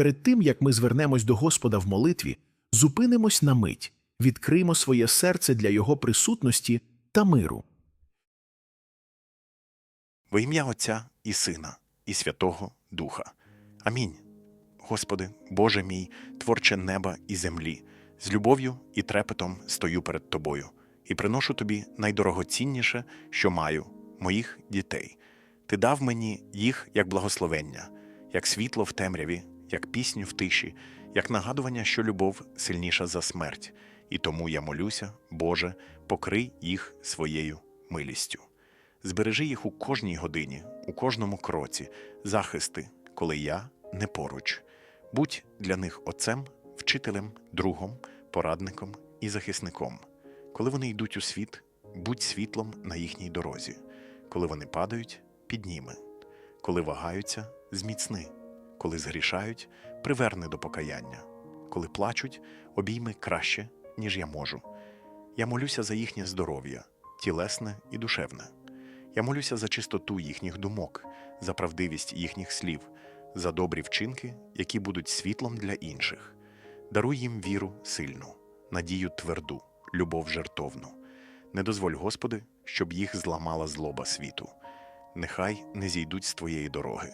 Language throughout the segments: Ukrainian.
Перед тим, як ми звернемось до Господа в молитві, зупинимось на мить, відкриємо своє серце для Його присутності та миру. Во ім'я Отця і Сина, і Святого Духа. Амінь. Господи, Боже мій, творче неба і землі, з любов'ю і трепетом стою перед Тобою і приношу Тобі найдорогоцінніше, що маю, моїх дітей. Ти дав мені їх як благословення, як світло в темряві, як пісню в тиші, як нагадування, що любов сильніша за смерть, і тому я молюся, Боже, покрий їх своєю милістю. Збережи їх у кожній годині, у кожному кроці, захисти, коли я не поруч. Будь для них отцем, вчителем, другом, порадником і захисником. Коли вони йдуть у світ, будь світлом на їхній дорозі. Коли вони падають, підніми. Коли вагаються, зміцни. Коли згрішають, приверни до покаяння. Коли плачуть, обійми краще, ніж я можу. Я молюся за їхнє здоров'я, тілесне і душевне. Я молюся за чистоту їхніх думок, за правдивість їхніх слів, за добрі вчинки, які будуть світлом для інших. Даруй їм віру сильну, надію тверду, любов жертовну. Не дозволь, Господи, щоб їх зламала злоба світу. Нехай не зійдуть з Твоєї дороги,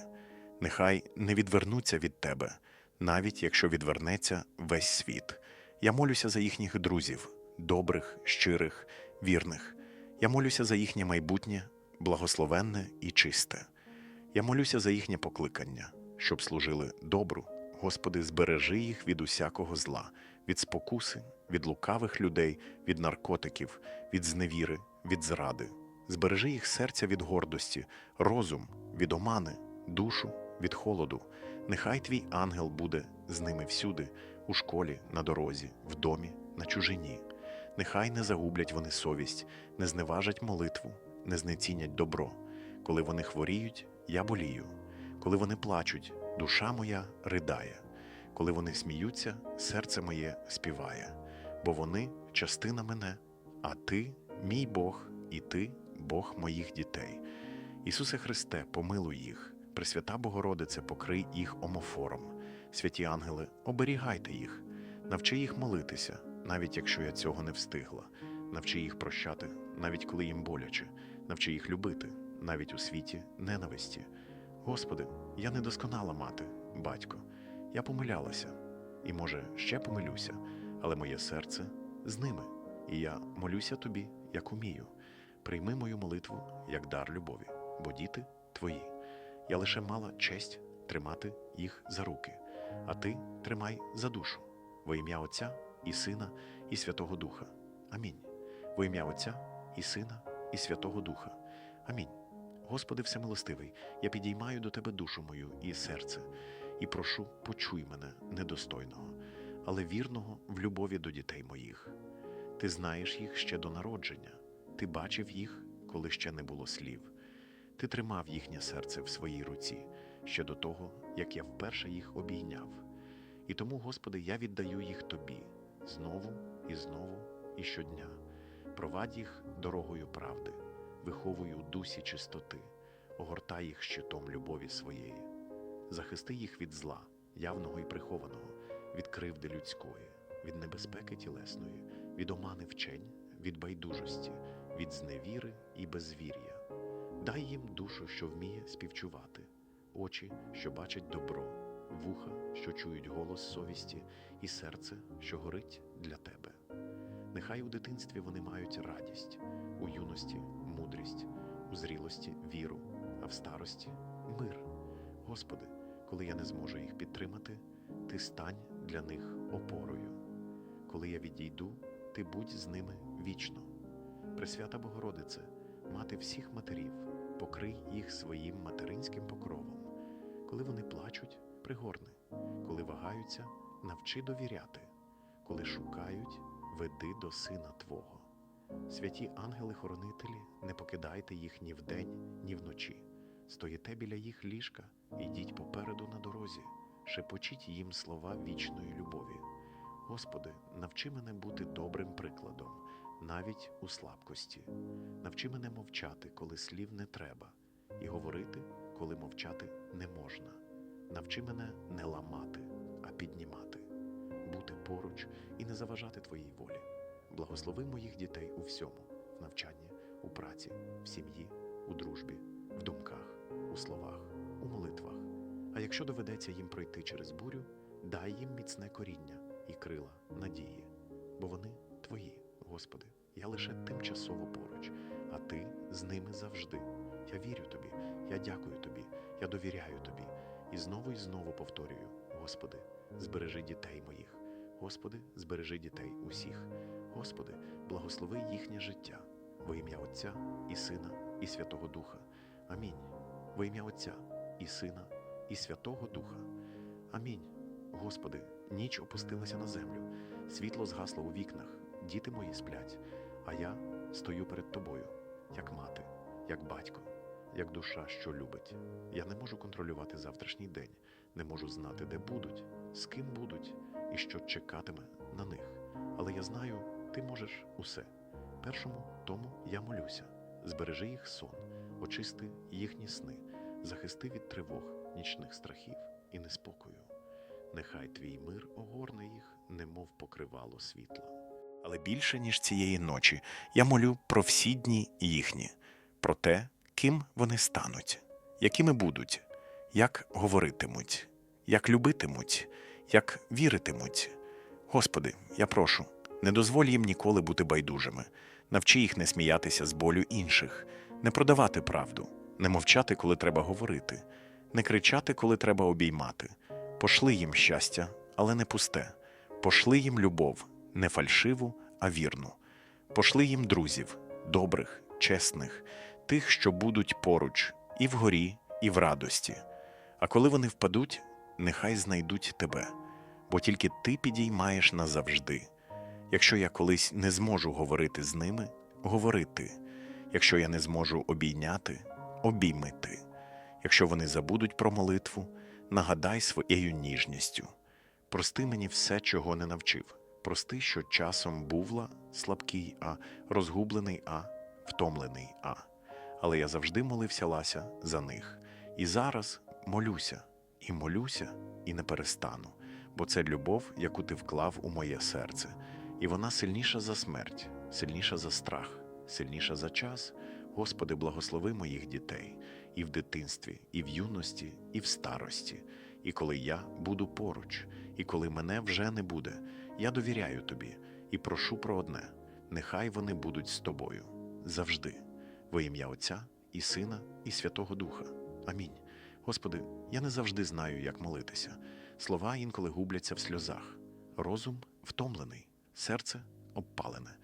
нехай не відвернуться від Тебе, навіть якщо відвернеться весь світ. Я молюся за їхніх друзів, добрих, щирих, вірних. Я молюся за їхнє майбутнє, благословенне і чисте. Я молюся за їхнє покликання, щоб служили добру. Господи, збережи їх від усякого зла, від спокуси, від лукавих людей, від наркотиків, від зневіри, від зради. Збережи їх серця від гордості, розум від омани, душу від холоду. Нехай твій ангел буде з ними всюди, у школі, на дорозі, в домі, на чужині. Нехай не загублять вони совість, не зневажать молитву, не знецінять добро. Коли вони хворіють, я болію. Коли вони плачуть, душа моя ридає. Коли вони сміються, серце моє співає. Бо вони частина мене, а ти мій Бог, і ти Бог моїх дітей. Ісусе Христе, помилуй їх, Пресвята Богородице, покрий їх омофором. Святі ангели, оберігайте їх, навчи їх молитися, навіть якщо я цього не встигла. Навчи їх прощати, навіть коли їм боляче, навчи їх любити, навіть у світі ненависті. Господи, я недосконала мати, батько, я помилялася, і, може, ще помилюся, але моє серце з ними, і я молюся тобі, як умію. Прийми мою молитву як дар любові, бо діти твої. Я лише мала честь тримати їх за руки, а ти тримай за душу, во ім'я Отця і Сина, і Святого Духа. Амінь. Во ім'я Отця і Сина, і Святого Духа. Амінь. Господи Всемилостивий, я підіймаю до Тебе душу мою і серце, і прошу, почуй мене недостойного, але вірного в любові до дітей моїх. Ти знаєш їх ще до народження, ти бачив їх, коли ще не було слів. Ти тримав їхнє серце в своїй руці ще до того, як я вперше їх обійняв. І тому, Господи, я віддаю їх Тобі знову і знову і щодня. Провадь їх дорогою правди, виховуй у дусі чистоти, огортай їх щитом любові своєї, захисти їх від зла, явного і прихованого, від кривди людської, від небезпеки тілесної, від омани вчень, від байдужості, від зневіри і безвір'я. Дай їм душу, що вміє співчувати, очі, що бачать добро, вуха, що чують голос совісті, і серце, що горить для тебе. Нехай у дитинстві вони мають радість, у юності мудрість, у зрілості віру, а в старості мир. Господи, коли я не зможу їх підтримати, Ти стань для них опорою. Коли я відійду, Ти будь з ними вічно. Пресвята Богородице, мати всіх матерів, покрий їх своїм материнським покровом. Коли вони плачуть, пригорни, коли вагаються, навчи довіряти, коли шукають, веди до сина Твого. Святі ангели-хоронителі, не покидайте їх ні вдень, ні вночі. Стоїте біля їх ліжка, ідіть попереду на дорозі, шепочіть їм слова вічної любові. Господи, навчи мене бути добрим прикладом, навіть у слабкості. Навчи мене мовчати, коли слів не треба, і говорити, коли мовчати не можна. Навчи мене не ламати, а піднімати, бути поруч і не заважати Твоїй волі. Благослови моїх дітей у всьому, в навчанні, у праці, в сім'ї, у дружбі, в думках, у словах, у молитвах. А якщо доведеться їм пройти через бурю, дай їм міцне коріння і крила надії, бо вони Твої, Господи. Я лише тимчасово поруч, а Ти з ними завжди. Я вірю Тобі, я дякую Тобі, я довіряю Тобі. І знову і знову повторюю: Господи, збережи дітей моїх. Господи, збережи дітей усіх. Господи, благослови їхнє життя во ім'я Отця і Сина, і Святого Духа. Амінь. Во ім'я Отця і Сина, і Святого Духа. Амінь. Господи, ніч опустилася на землю, світло згасло у вікнах, діти мої сплять, а я стою перед тобою, як мати, як батько, як душа, що любить. Я не можу контролювати завтрашній день, не можу знати, де будуть, з ким будуть і що чекатиме на них. Але я знаю, ти можеш усе. Першому тому я молюся. Збережи їх сон, очисти їхні сни, захисти від тривог, нічних страхів і неспокою. Нехай твій мир огорне їх, немов покривало світла. Але більше, ніж цієї ночі, я молю про всі дні їхні, про те, ким вони стануть, якими будуть, як говоритимуть, як любитимуть, як віритимуть. Господи, я прошу, не дозволь їм ніколи бути байдужими, навчи їх не сміятися з болю інших, не продавати правду, не мовчати, коли треба говорити, не кричати, коли треба обіймати. Пошли їм щастя, але не пусте, пошли їм любов, не фальшиву, а вірну. Пошли їм друзів, добрих, чесних, тих, що будуть поруч, і вгорі, і в радості. А коли вони впадуть, нехай знайдуть тебе, бо тільки ти підіймаєш назавжди. Якщо я колись не зможу говорити з ними, говори ти. Якщо я не зможу обійняти, обійми ти. Якщо вони забудуть про молитву, нагадай своєю ніжністю. Прости мені все, чого не навчив. Прости, що часом бувла слабкий, а розгублений, а втомлений, а. Але я завжди молився Лася за них. І зараз молюся, і молюся, і не перестану, бо це любов, яку ти вклав у моє серце, і вона сильніша за смерть, сильніша за страх, сильніша за час. Господи, благослови моїх дітей і в дитинстві, і в юності, і в старості. І коли я буду поруч, і коли мене вже не буде, я довіряю тобі і прошу про одне: нехай вони будуть з тобою завжди, во ім'я Отця і Сина, і Святого Духа. Амінь. Господи, я не завжди знаю, як молитися. Слова інколи губляться в сльозах, розум втомлений, серце обпалене,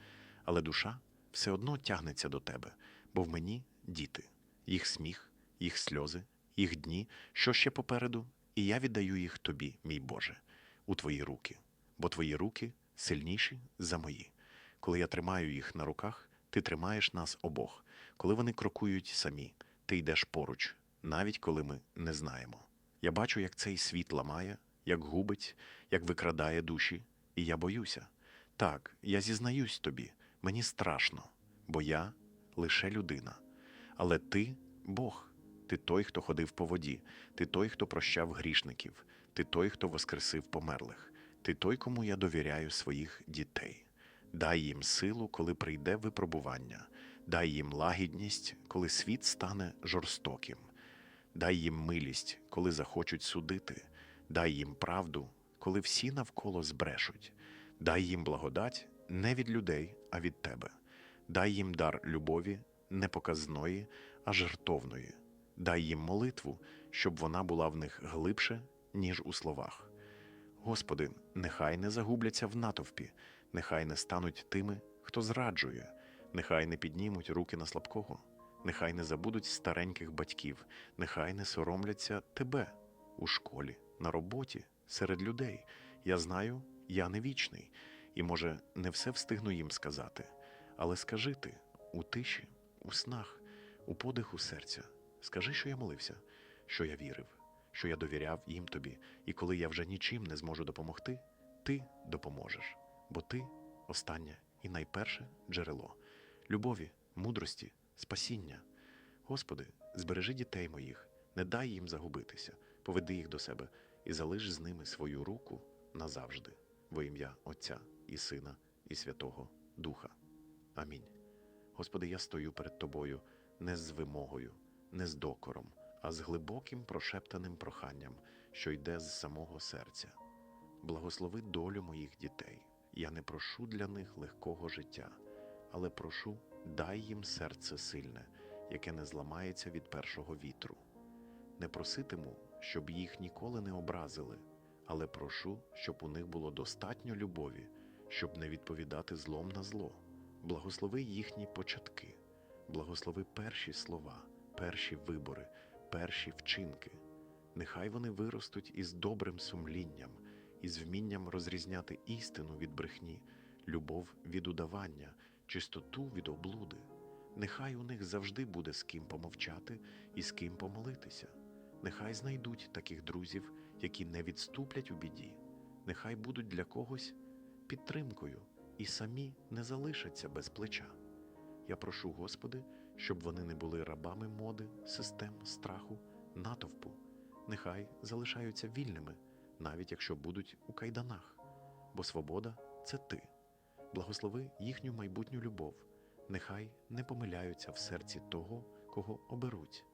але душа все одно тягнеться до тебе, бо в мені діти, їх сміх, їх сльози, їх дні, що ще попереду, і я віддаю їх тобі, мій Боже, у твої руки, бо твої руки сильніші за мої. Коли я тримаю їх на руках, ти тримаєш нас обох. Коли вони крокують самі, ти йдеш поруч, навіть коли ми не знаємо. Я бачу, як цей світ ламає, як губить, як викрадає душі, і я боюся. Так, я зізнаюсь тобі, мені страшно, бо я лише людина. Але ти Бог, ти той, хто ходив по воді, ти той, хто прощав грішників, ти той, хто воскресив померлих, ти той, кому я довіряю своїх дітей. Дай їм силу, коли прийде випробування, дай їм лагідність, коли світ стане жорстоким. Дай їм милість, коли захочуть судити, дай їм правду, коли всі навколо збрешуть, дай їм благодать не від людей, а від тебе. Дай їм дар любові, не показної, а жертовної. Дай їм молитву, щоб вона була в них глибше, ніж у словах. Господи, нехай не загубляться в натовпі, нехай не стануть тими, хто зраджує, нехай не піднімуть руки на слабкого, нехай не забудуть стареньких батьків, нехай не соромляться тебе у школі, на роботі, серед людей. Я знаю, я не вічний, і, може, не все встигну їм сказати, але скажи ти у тиші, у снах, у подиху серця, скажи, що я молився, що я вірив, що я довіряв їм тобі, і коли я вже нічим не зможу допомогти, ти допоможеш, бо ти останнє і найперше джерело любові, мудрості, спасіння. Господи, збережи дітей моїх, не дай їм загубитися, поведи їх до себе і залиш з ними свою руку назавжди. во ім'я Отця і Сина, і Святого Духа. Амінь. Господи, я стою перед Тобою не з вимогою, не з докором, а з глибоким прошептаним проханням, що йде з самого серця. Благослови долю моїх дітей. Я не прошу для них легкого життя, але прошу, дай їм серце сильне, яке не зламається від першого вітру. Не проситиму, щоб їх ніколи не образили, але прошу, щоб у них було достатньо любові, щоб не відповідати злом на зло. Благослови їхні початки, благослови перші слова, перші вибори, перші вчинки. Нехай вони виростуть із добрим сумлінням, із вмінням розрізняти істину від брехні, любов від удавання, чистоту від облуди. Нехай у них завжди буде з ким помовчати і з ким помолитися. Нехай знайдуть таких друзів, які не відступлять у біді. Нехай будуть для когось підтримкою і самі не залишаться без плеча. Я прошу, Господи, щоб вони не були рабами моди, систем, страху, натовпу. Нехай залишаються вільними, навіть якщо будуть у кайданах, бо свобода це ти. Благослови їхню майбутню любов. Нехай не помиляються в серці того, кого оберуть.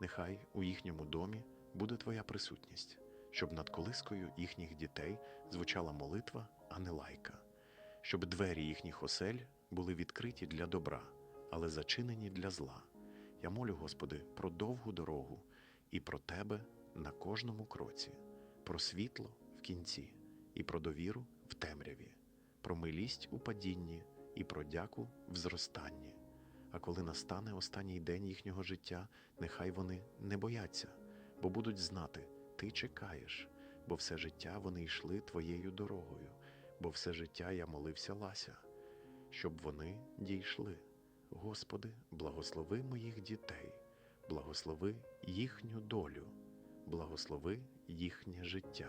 Нехай у їхньому домі буде Твоя присутність, щоб над колискою їхніх дітей звучала молитва, а не лайка, щоб двері їхніх осель були відкриті для добра, але зачинені для зла. Я молю, Господи, про довгу дорогу і про Тебе на кожному кроці, про світло в кінці і про довіру в темряві, про милість у падінні і про дяку в зростанні. А коли настане останній день їхнього життя, нехай вони не бояться, бо будуть знати, ти чекаєш, бо все життя вони йшли твоєю дорогою, бо все життя я молився Лася, щоб вони дійшли. Господи, благослови моїх дітей, благослови їхню долю, благослови їхнє життя,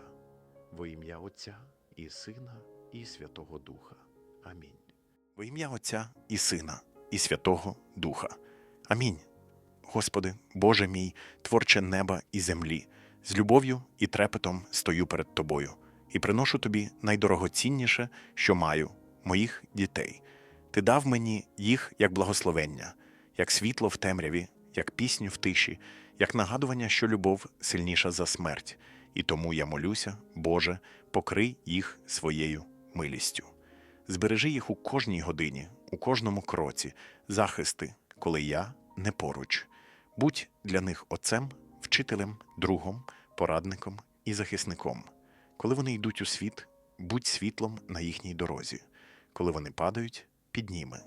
во ім'я Отця і Сина, і Святого Духа. Амінь. Во ім'я Отця і Сина, і Святого Духа. Амінь. Господи, Боже мій, творче неба і землі, з любов'ю і трепетом стою перед Тобою і приношу Тобі найдорогоцінніше, що маю, моїх дітей. Ти дав мені їх як благословення, як світло в темряві, як пісню в тиші, як нагадування, що любов сильніша за смерть, і тому я молюся, Боже, покрий їх своєю милістю. Збережи їх у кожній годині, у кожному кроці, захисти, коли я не поруч. Будь для них отцем, вчителем, другом, порадником і захисником. Коли вони йдуть у світ, будь світлом на їхній дорозі. Коли вони падають, підніми.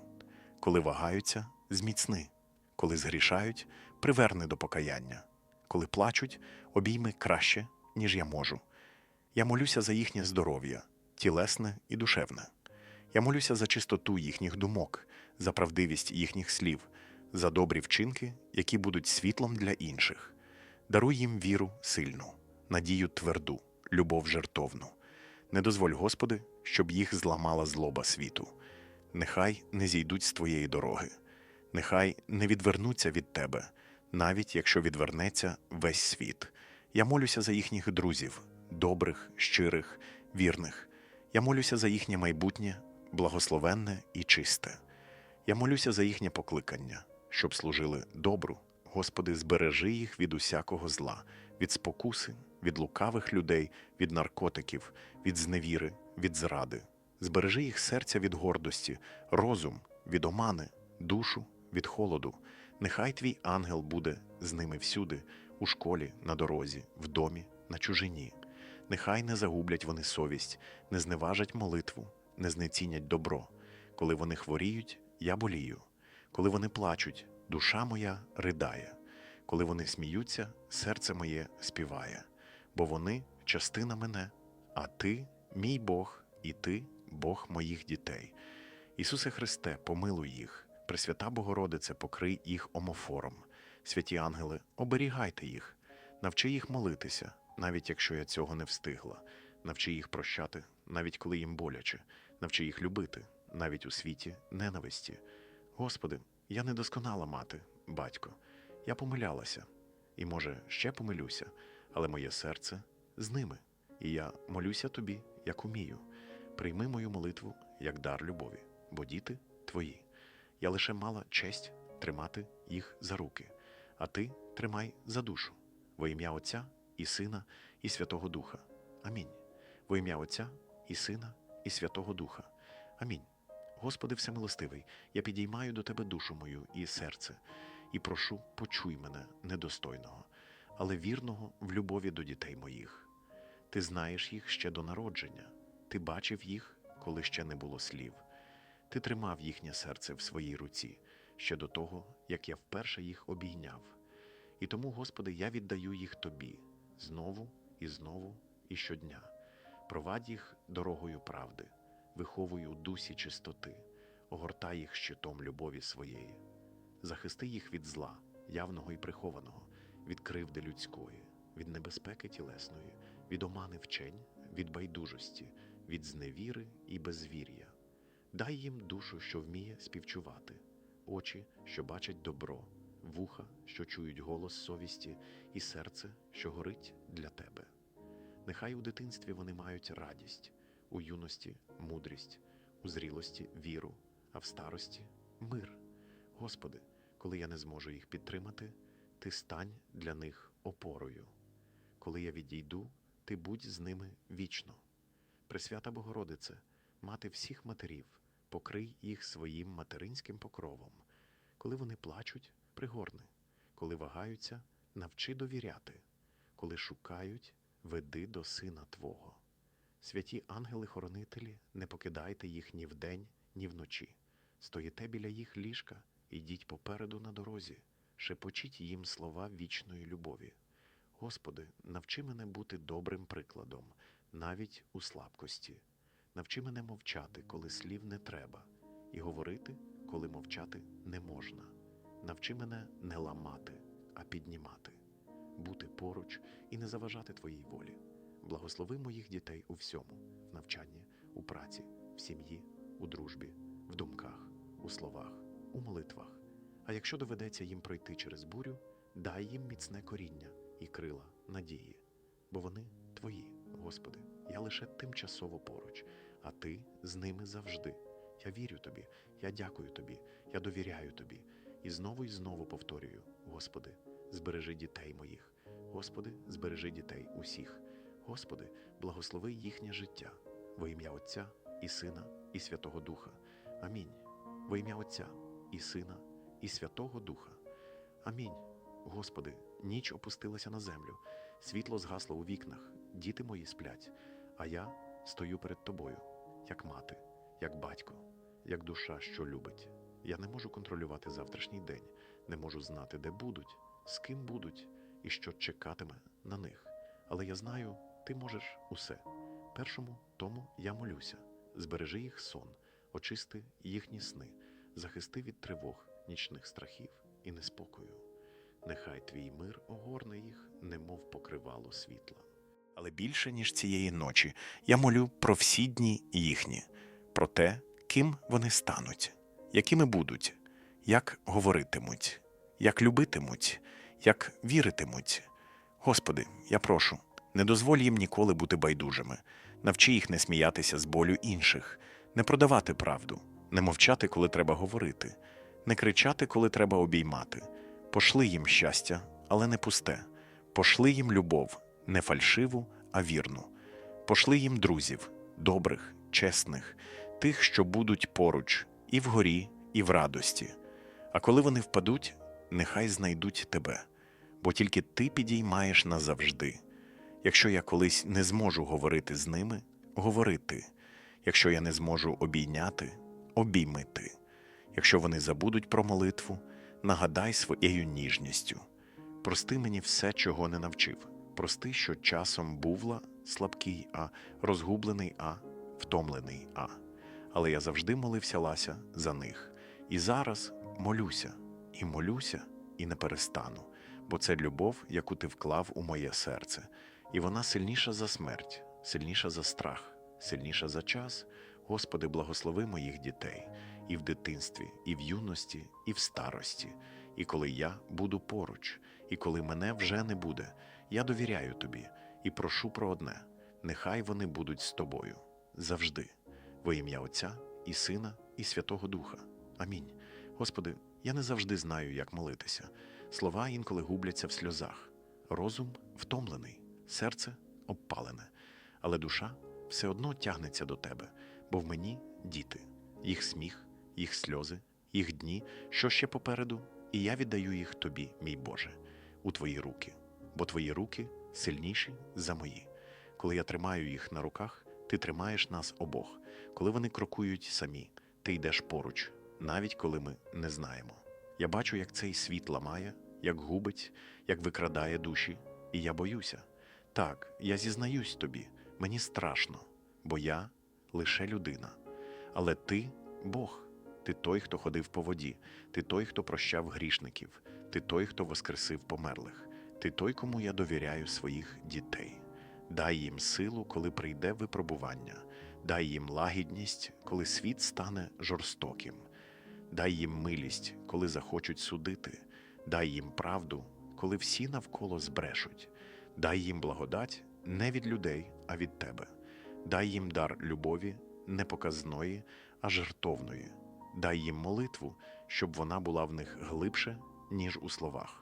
Коли вагаються, зміцни. Коли згрішають, приверни до покаяння. Коли плачуть, обійми краще, ніж я можу. Я молюся за їхнє здоров'я, тілесне і душевне. Я молюся за чистоту їхніх думок, за правдивість їхніх слів, за добрі вчинки, які будуть світлом для інших. Даруй їм віру сильну, надію тверду, любов жертовну. Не дозволь, Господи, щоб їх зламала злоба світу. Нехай не зійдуть з Твоєї дороги, нехай не відвернуться від Тебе, навіть якщо відвернеться весь світ. Я молюся за їхніх друзів, добрих, щирих, вірних. Я молюся за їхнє майбутнє, благословенне і чисте. Я молюся за їхнє покликання, щоб служили добру. Господи, збережи їх від усякого зла, від спокуси, від лукавих людей, від наркотиків, від зневіри, від зради. Збережи їх серця від гордості, розум від омани, душу від холоду. Нехай твій ангел буде з ними всюди, у школі, на дорозі, в домі, на чужині. Нехай не загублять вони совість, не зневажать молитву, не знецінять добро. Коли вони хворіють, я болію. Коли вони плачуть, душа моя ридає. Коли вони сміються, серце моє співає. Бо вони частина мене, а ти мій Бог, і ти Бог моїх дітей. Ісусе Христе, помилуй їх, Пресвята Богородице, покрий їх омофором. Святі ангели, оберігайте їх, навчи їх молитися, навіть якщо я цього не встигла. Навчи їх прощати, навіть коли їм боляче, навчи їх любити, навіть у світі ненависті. Господи, я недосконала мати, батько, я помилялася, і, може, ще помилюся, але моє серце з ними, і я молюся тобі, як умію. Прийми мою молитву як дар любові, бо діти твої. Я лише мала честь тримати їх за руки, а ти тримай за душу. Во ім'я Отця і Сина, і Святого Духа. Амінь. Во ім'я Отця і Сина, і Святого Духа. Амінь. Господи Всемилостивий, я підіймаю до Тебе душу мою і серце, і прошу, почуй мене недостойного, але вірного в любові до дітей моїх. Ти знаєш їх ще до народження, ти бачив їх, коли ще не було слів. Ти тримав їхнє серце в своїй руці ще до того, як я вперше їх обійняв. І тому, Господи, я віддаю їх Тобі знову і знову і щодня. Провадь їх дорогою правди, виховуй у дусі чистоти, огортай їх щитом любові своєї. Захисти їх від зла, явного і прихованого, від кривди людської, від небезпеки тілесної, від омани вчень, від байдужості, від зневіри і безвір'я. Дай їм душу, що вміє співчувати, очі, що бачать добро, вуха, що чують голос совісті, і серце, що горить для тебе. Нехай у дитинстві вони мають радість, у юності мудрість, у зрілості віру, а в старості мир. Господи, коли я не зможу їх підтримати, Ти стань для них опорою. Коли я відійду, Ти будь з ними вічно. Пресвята Богородице, мати всіх матерів, покрий їх своїм материнським покровом. Коли вони плачуть, пригорни, коли вагаються, навчи довіряти, коли шукають, веди до Сина Твого. Святі ангели-хоронителі, не покидайте їх ні вдень, ні вночі. Стоїте біля їх ліжка, ідіть попереду на дорозі, шепочіть їм слова вічної любові. Господи, навчи мене бути добрим прикладом, навіть у слабкості. Навчи мене мовчати, коли слів не треба, і говорити, коли мовчати не можна. Навчи мене не ламати, а піднімати, бути поруч і не заважати Твоїй волі. Благослови моїх дітей у всьому, в навчанні, у праці, в сім'ї, у дружбі, в думках, у словах, у молитвах. А якщо доведеться їм пройти через бурю, дай їм міцне коріння і крила надії, бо вони твої, Господи, я лише тимчасово поруч, а Ти з ними завжди. Я вірю тобі, я дякую тобі, я довіряю тобі. І знову і знову повторюю: Господи, збережи дітей моїх, Господи, збережи дітей усіх. Господи, благослови їхнє життя во ім'я Отця і Сина, і Святого Духа. Амінь. Во ім'я Отця і Сина, і Святого Духа. Амінь. Господи, ніч опустилася на землю, світло згасло у вікнах, діти мої сплять, а я стою перед тобою, як мати, як батько, як душа, що любить. Я не можу контролювати завтрашній день, не можу знати, де будуть, з ким будуть і що чекатиме на них. Але я знаю, ти можеш усе. Першому тому я молюся. Збережи їх сон, очисти їхні сни, захисти від тривог, нічних страхів і неспокою. Нехай твій мир огорне їх, немов покривало світла. Але більше, ніж цієї ночі, я молю про всі дні їхні, про те, ким вони стануть, якими будуть, як говоритимуть, як любитимуть, як віритимуть. Господи, я прошу, не дозволь їм ніколи бути байдужими, навчи їх не сміятися з болю інших, не продавати правду, не мовчати, коли треба говорити, не кричати, коли треба обіймати. Пошли їм щастя, але не пусте. Пошли їм любов, не фальшиву, а вірну. Пошли їм друзів, добрих, чесних, тих, що будуть поруч, і вгорі, і в радості. А коли вони впадуть, нехай знайдуть тебе, бо тільки ти підіймаєш назавжди. Якщо я колись не зможу говорити з ними, говори ти. Якщо я не зможу обійняти, обійми ти. Якщо вони забудуть про молитву, нагадай своєю ніжністю. Прости мені все, чого не навчив. Прости, що часом бувла слабкий, а розгублений, а втомлений, а. Але я завжди молився Лася за них. І зараз молюся, і молюся, і не перестану, бо це любов, яку ти вклав у моє серце, і вона сильніша за смерть, сильніша за страх, сильніша за час. Господи, благослови моїх дітей і в дитинстві, і в юності, і в старості. І коли я буду поруч, і коли мене вже не буде, я довіряю тобі і прошу про одне: нехай вони будуть з тобою завжди. Во ім'я Отця і Сина, і Святого Духа. Амінь. Господи, я не завжди знаю, як молитися. Слова інколи губляться в сльозах, розум втомлений, серце обпалене, але душа все одно тягнеться до Тебе, бо в мені діти, їх сміх, їх сльози, їх дні, що ще попереду, і я віддаю їх Тобі, мій Боже, у Твої руки, бо Твої руки сильніші за мої. Коли я тримаю їх на руках, ти тримаєш нас обох. Коли вони крокують самі, ти йдеш поруч, навіть коли ми не знаємо. Я бачу, як цей світ ламає, як губить, як викрадає душі, і я боюся. Так, я зізнаюсь тобі, мені страшно, бо я лише людина. Але ти Бог, ти той, хто ходив по воді, ти той, хто прощав грішників, ти той, хто воскресив померлих, ти той, кому я довіряю своїх дітей. Дай їм силу, коли прийде випробування, дай їм лагідність, коли світ стане жорстоким, дай їм милість, коли захочуть судити, дай їм правду, коли всі навколо збрешуть, дай їм благодать не від людей, а від тебе. Дай їм дар любові, не показної, а жертовної. Дай їм молитву, щоб вона була в них глибше, ніж у словах.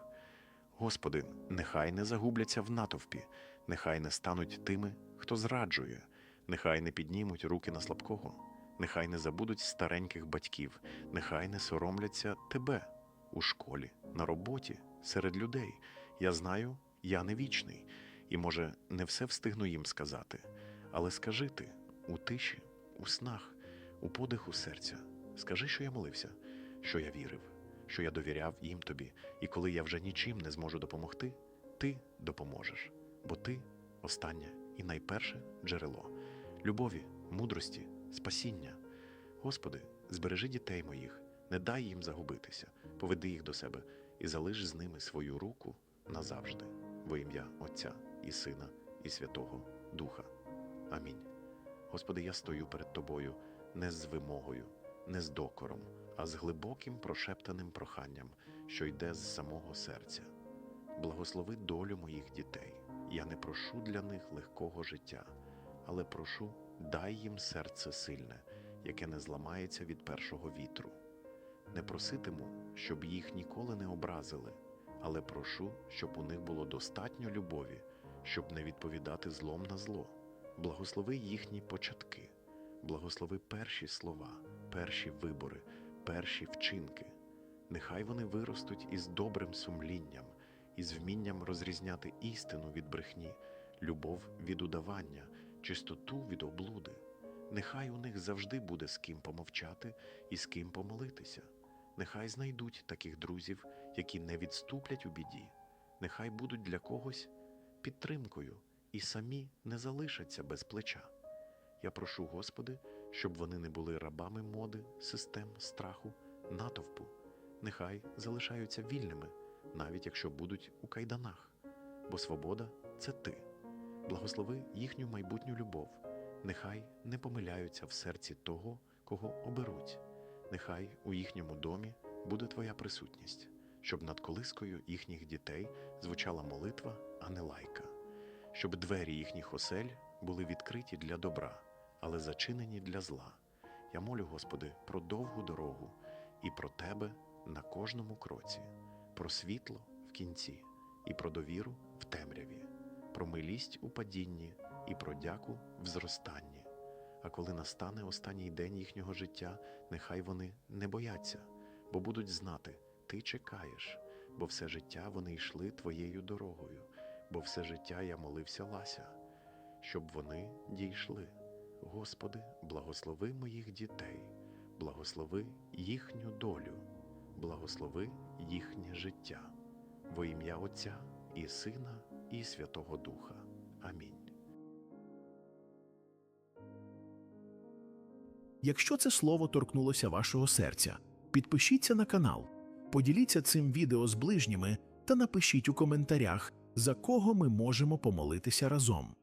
Господи, нехай не загубляться в натовпі, нехай не стануть тими, хто зраджує, нехай не піднімуть руки на слабкого, нехай не забудуть стареньких батьків, нехай не соромляться тебе у школі, на роботі, серед людей. Я знаю, я не вічний, і, може, не все встигну їм сказати, але скажи ти у тиші, у снах, у подиху серця, скажи, що я молився, що я вірив, що я довіряв їм тобі, і коли я вже нічим не зможу допомогти, ти допоможеш, бо ти останнє і найперше джерело любові, мудрості, спасіння. Господи, збережи дітей моїх, не дай їм загубитися, поведи їх до себе і залиш з ними свою руку назавжди, во ім'я Отця і Сина, і Святого Духа. Амінь. Господи, я стою перед Тобою не з вимогою, не з докором, а з глибоким прошептаним проханням, що йде з самого серця. Благослови долю моїх дітей. Я не прошу для них легкого життя, але прошу, дай їм серце сильне, яке не зламається від першого вітру. Не проситиму, щоб їх ніколи не образили, але прошу, щоб у них було достатньо любові, щоб не відповідати злом на зло. Благослови їхні початки, благослови перші слова, перші вибори, перші вчинки. Нехай вони виростуть із добрим сумлінням, із вмінням розрізняти істину від брехні, любов від удавання, чистоту від облуди. Нехай у них завжди буде з ким помовчати і з ким помолитися. Нехай знайдуть таких друзів, які не відступлять у біді. Нехай будуть для когось підтримкою і самі не залишаться без плеча. Я прошу, Господи, щоб вони не були рабами моди, систем, страху, натовпу. Нехай залишаються вільними, навіть якщо будуть у кайданах, бо свобода це ти. Благослови їхню майбутню любов. Нехай не помиляються в серці того, кого оберуть. Нехай у їхньому домі буде Твоя присутність, щоб над колискою їхніх дітей звучала молитва, а не лайка, щоб двері їхніх осель були відкриті для добра, але зачинені для зла. Я молю, Господи, про довгу дорогу і про Тебе на кожному кроці, про світло в кінці, і про довіру в темряві, про милість у падінні і про дяку в зростанні. А коли настане останній день їхнього життя, нехай вони не бояться, бо будуть знати, ти чекаєш, бо все життя вони йшли твоєю дорогою, бо все життя я молився Лася, щоб вони дійшли. Господи, благослови моїх дітей, благослови їхню долю, благослови їхнє життя, во ім'я Отця і Сина, і Святого Духа. Амінь. Якщо це слово торкнулося вашого серця, підпишіться на канал, поділіться цим відео з ближніми та напишіть у коментарях, за кого ми можемо помолитися разом.